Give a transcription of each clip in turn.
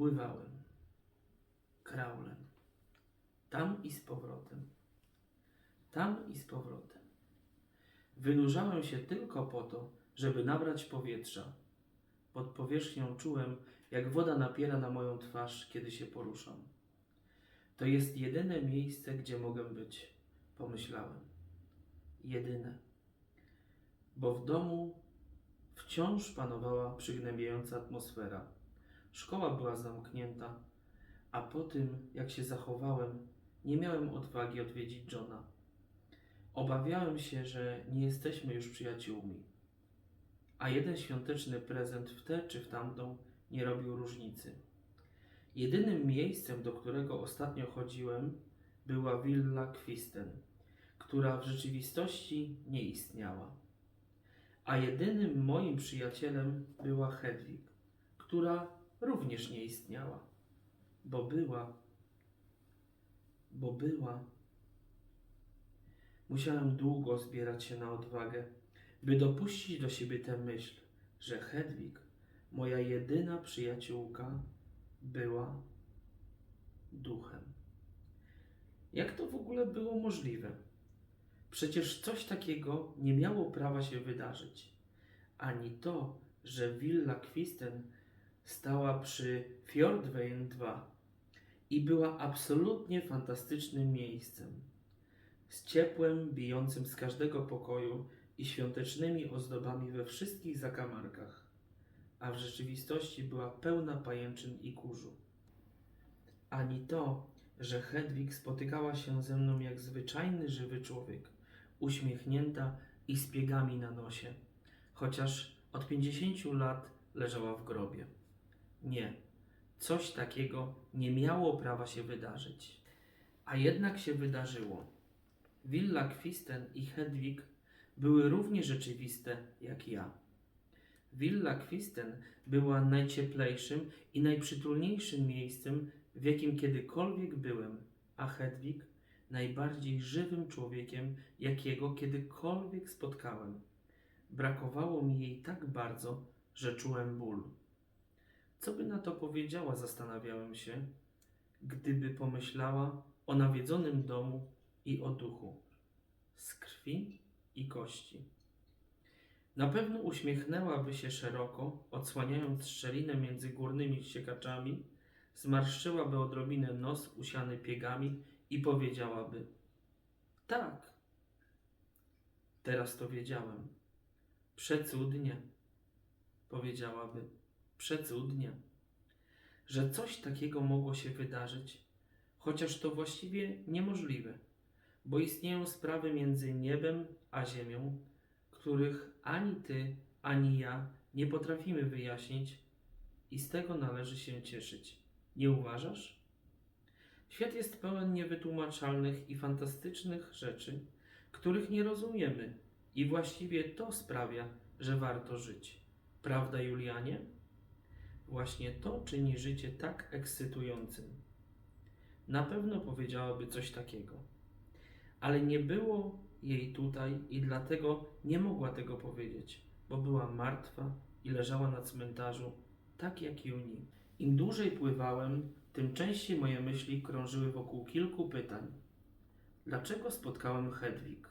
Pływałem. Kraulem. Tam i z powrotem. Tam i z powrotem. Wynurzałem się tylko po to, żeby nabrać powietrza. Pod powierzchnią czułem, jak woda napiera na moją twarz, kiedy się poruszam. To jest jedyne miejsce, gdzie mogę być, pomyślałem. Jedyne. Bo w domu wciąż panowała przygnębiająca atmosfera. Szkoła była zamknięta, a po tym, jak się zachowałem, nie miałem odwagi odwiedzić Johna. Obawiałem się, że nie jesteśmy już przyjaciółmi, a jeden świąteczny prezent w tę czy w tamtą nie robił różnicy. Jedynym miejscem, do którego ostatnio chodziłem, była willa Kwisten, która w rzeczywistości nie istniała. A jedynym moim przyjacielem była Hedwig, która również nie istniała, bo była, bo była. Musiałem długo zbierać się na odwagę, by dopuścić do siebie tę myśl, że Hedwig, moja jedyna przyjaciółka, była duchem. Jak to w ogóle było możliwe? Przecież coś takiego nie miało prawa się wydarzyć. Ani to, że willa Kwisten stała przy Fjordwein 2 i była absolutnie fantastycznym miejscem. Z ciepłem bijącym z każdego pokoju i świątecznymi ozdobami we wszystkich zakamarkach, a w rzeczywistości była pełna pajęczyn i kurzu. Ani to, że Hedwig spotykała się ze mną jak zwyczajny żywy człowiek, uśmiechnięta i z piegami na nosie, chociaż od pięćdziesięciu lat leżała w grobie. Nie, coś takiego nie miało prawa się wydarzyć. A jednak się wydarzyło. Willa Kwisten i Hedwig były równie rzeczywiste jak ja. Willa Kwisten była najcieplejszym i najprzytulniejszym miejscem, w jakim kiedykolwiek byłem, a Hedwig najbardziej żywym człowiekiem, jakiego kiedykolwiek spotkałem. Brakowało mi jej tak bardzo, że czułem ból. Co by na to powiedziała, zastanawiałem się, gdyby pomyślała o nawiedzonym domu i o duchu, z krwi i kości. Na pewno uśmiechnęłaby się szeroko, odsłaniając szczelinę między górnymi ściekaczami, zmarszczyłaby odrobinę nos usiany piegami i powiedziałaby: Tak. Teraz to wiedziałem. Przecudnie, powiedziałaby. Przecudnie, że coś takiego mogło się wydarzyć, chociaż to właściwie niemożliwe, bo istnieją sprawy między niebem a ziemią, których ani ty, ani ja nie potrafimy wyjaśnić i z tego należy się cieszyć. Nie uważasz? Świat jest pełen niewytłumaczalnych i fantastycznych rzeczy, których nie rozumiemy, i właściwie to sprawia, że warto żyć. Prawda, Julianie? Właśnie to czyni życie tak ekscytującym. Na pewno powiedziałaby coś takiego. Ale nie było jej tutaj i dlatego nie mogła tego powiedzieć, bo była martwa i leżała na cmentarzu, tak jak Juni. Im dłużej pływałem, tym częściej moje myśli krążyły wokół kilku pytań. Dlaczego spotkałem Hedwig?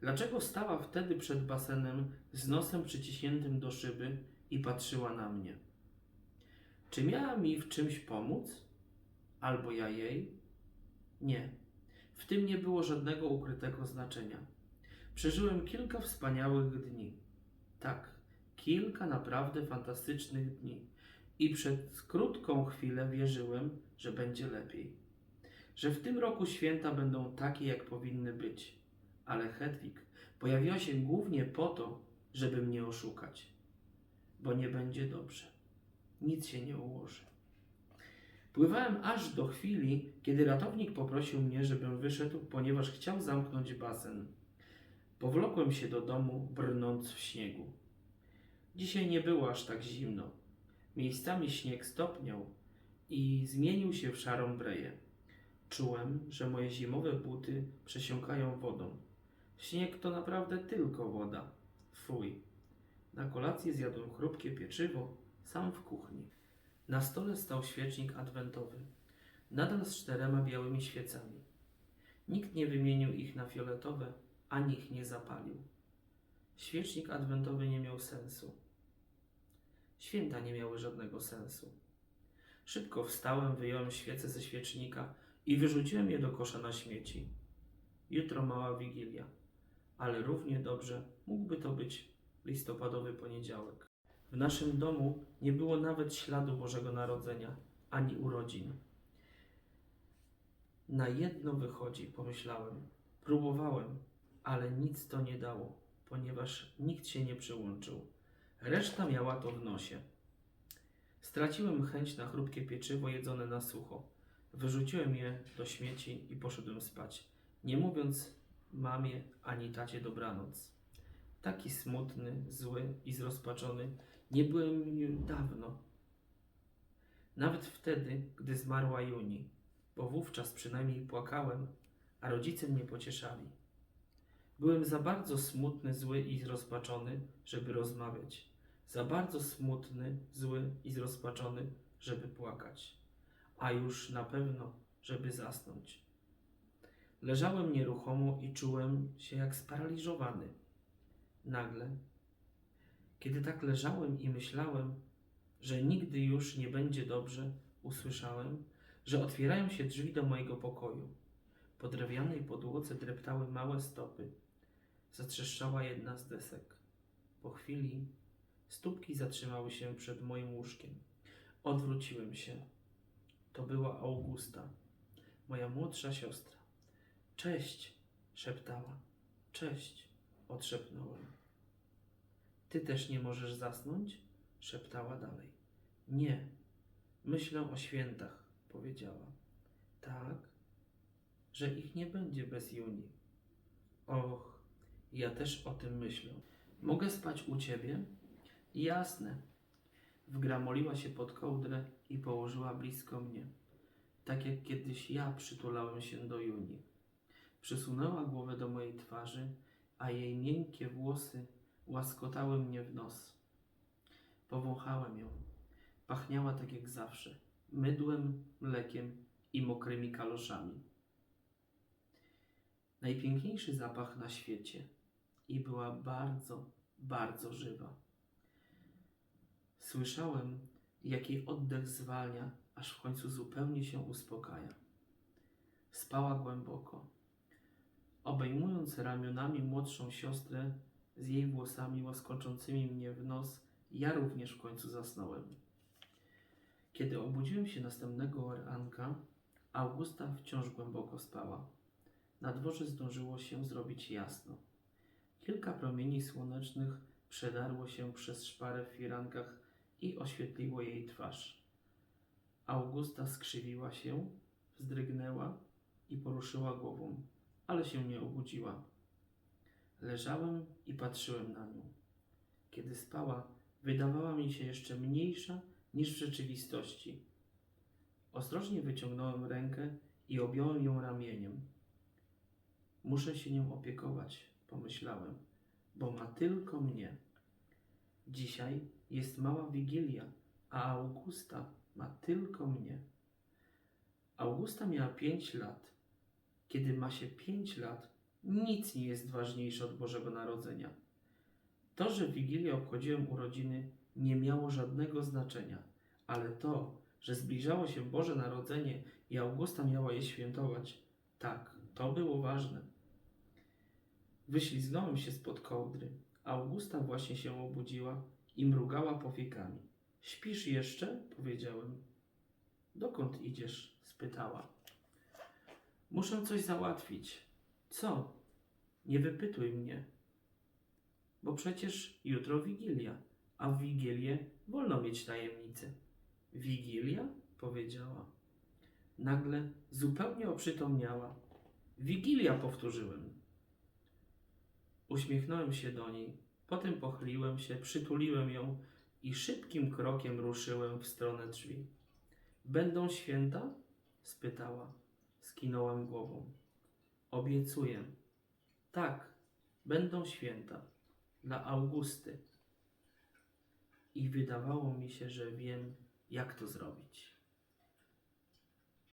Dlaczego stała wtedy przed basenem z nosem przyciśniętym do szyby i patrzyła na mnie? Czy miała mi w czymś pomóc? Albo ja jej? Nie. W tym nie było żadnego ukrytego znaczenia. Przeżyłem kilka wspaniałych dni. Tak, kilka naprawdę fantastycznych dni. I przez krótką chwilę wierzyłem, że będzie lepiej. Że w tym roku święta będą takie, jak powinny być. Ale Hedwig pojawiła się głównie po to, żeby mnie oszukać. Bo nie będzie dobrze. Nic się nie ułoży. Pływałem aż do chwili, kiedy ratownik poprosił mnie, żebym wyszedł, ponieważ chciał zamknąć basen. Powlokłem się do domu, brnąc w śniegu. Dzisiaj nie było aż tak zimno. Miejscami śnieg stopniał i zmienił się w szarą breję. Czułem, że moje zimowe buty przesiąkają wodą. Śnieg to naprawdę tylko woda. Fuj. Na kolację zjadłem chrupkie pieczywo, sam w kuchni. Na stole stał świecznik adwentowy, nadal z czterema białymi świecami. Nikt nie wymienił ich na fioletowe, ani ich nie zapalił. Świecznik adwentowy nie miał sensu. Święta nie miały żadnego sensu. Szybko wstałem, wyjąłem świecę ze świecznika i wyrzuciłem je do kosza na śmieci. Jutro mała wigilia, ale równie dobrze mógłby to być listopadowy poniedziałek. W naszym domu nie było nawet śladu Bożego Narodzenia ani urodzin. Na jedno wychodzi, pomyślałem. Próbowałem, ale nic to nie dało, ponieważ nikt się nie przyłączył. Reszta miała to w nosie. Straciłem chęć na chrupkie pieczywo jedzone na sucho. Wyrzuciłem je do śmieci i poszedłem spać, nie mówiąc mamie ani tacie dobranoc. Taki smutny, zły i zrozpaczony nie byłem już dawno. Nawet wtedy, gdy zmarła Juni, bo wówczas przynajmniej płakałem, a rodzice mnie pocieszali. Byłem za bardzo smutny, zły i zrozpaczony, żeby rozmawiać. Za bardzo smutny, zły i zrozpaczony, żeby płakać. A już na pewno, żeby zasnąć. Leżałem nieruchomo i czułem się jak sparaliżowany. Nagle, kiedy tak leżałem i myślałem, że nigdy już nie będzie dobrze, usłyszałem, że otwierają się drzwi do mojego pokoju. Po drewnianej podłodze dreptały małe stopy. Zatrzeszczała jedna z desek. Po chwili stópki zatrzymały się przed moim łóżkiem. Odwróciłem się. To była Augusta, moja młodsza siostra. Cześć, szeptała. Cześć, odszepnąłem. Ty też nie możesz zasnąć? szeptała dalej. Nie, myślę o świętach, powiedziała. Tak, że ich nie będzie bez Juni. Och, ja też o tym myślę. Mogę spać u ciebie? Jasne. Wgramoliła się pod kołdrę i położyła blisko mnie, tak jak kiedyś ja przytulałem się do Juni. Przysunęła głowę do mojej twarzy, a jej miękkie włosy łaskotały mnie w nos. Powąchałem ją. Pachniała tak jak zawsze, mydłem, mlekiem i mokrymi kaloszami. Najpiękniejszy zapach na świecie i była bardzo, bardzo żywa. Słyszałem, jak jej oddech zwalnia, aż w końcu zupełnie się uspokaja. Spała głęboko. Obejmując ramionami młodszą siostrę z jej włosami łaskoczącymi mnie w nos, ja również w końcu zasnąłem. Kiedy obudziłem się następnego ranka, Augusta wciąż głęboko spała. Na dworze zdążyło się zrobić jasno. Kilka promieni słonecznych przedarło się przez szparę w firankach i oświetliło jej twarz. Augusta skrzywiła się, wzdrygnęła i poruszyła głową, ale się nie obudziła. Leżałem i patrzyłem na nią. Kiedy spała, wydawała mi się jeszcze mniejsza niż w rzeczywistości. Ostrożnie wyciągnąłem rękę i objąłem ją ramieniem. Muszę się nią opiekować, pomyślałem, bo ma tylko mnie. Dzisiaj jest mała wigilia, a Augusta ma tylko mnie. Augusta miała pięć lat. Kiedy ma się pięć lat, nic nie jest ważniejsze od Bożego Narodzenia. To, że w Wigilię obchodziłem urodziny, nie miało żadnego znaczenia, ale to, że zbliżało się Boże Narodzenie i Augusta miała je świętować, tak, to było ważne. Wyślizgnąłem się spod kołdry. Augusta właśnie się obudziła i mrugała powiekami. Śpisz jeszcze? powiedziałem. Dokąd idziesz? spytała. Muszę coś załatwić. Co? Nie wypytuj mnie. Bo przecież jutro Wigilia, a w Wigilię wolno mieć tajemnice. Wigilia? powiedziała. Nagle zupełnie oprzytomniała. Wigilia powtórzyłem. Uśmiechnąłem się do niej, potem pochyliłem się, przytuliłem ją i szybkim krokiem ruszyłem w stronę drzwi. Będą święta? spytała. Skinąłem głową. Obiecuję. Tak, będą święta. Dla Augusty. I wydawało mi się, że wiem, jak to zrobić.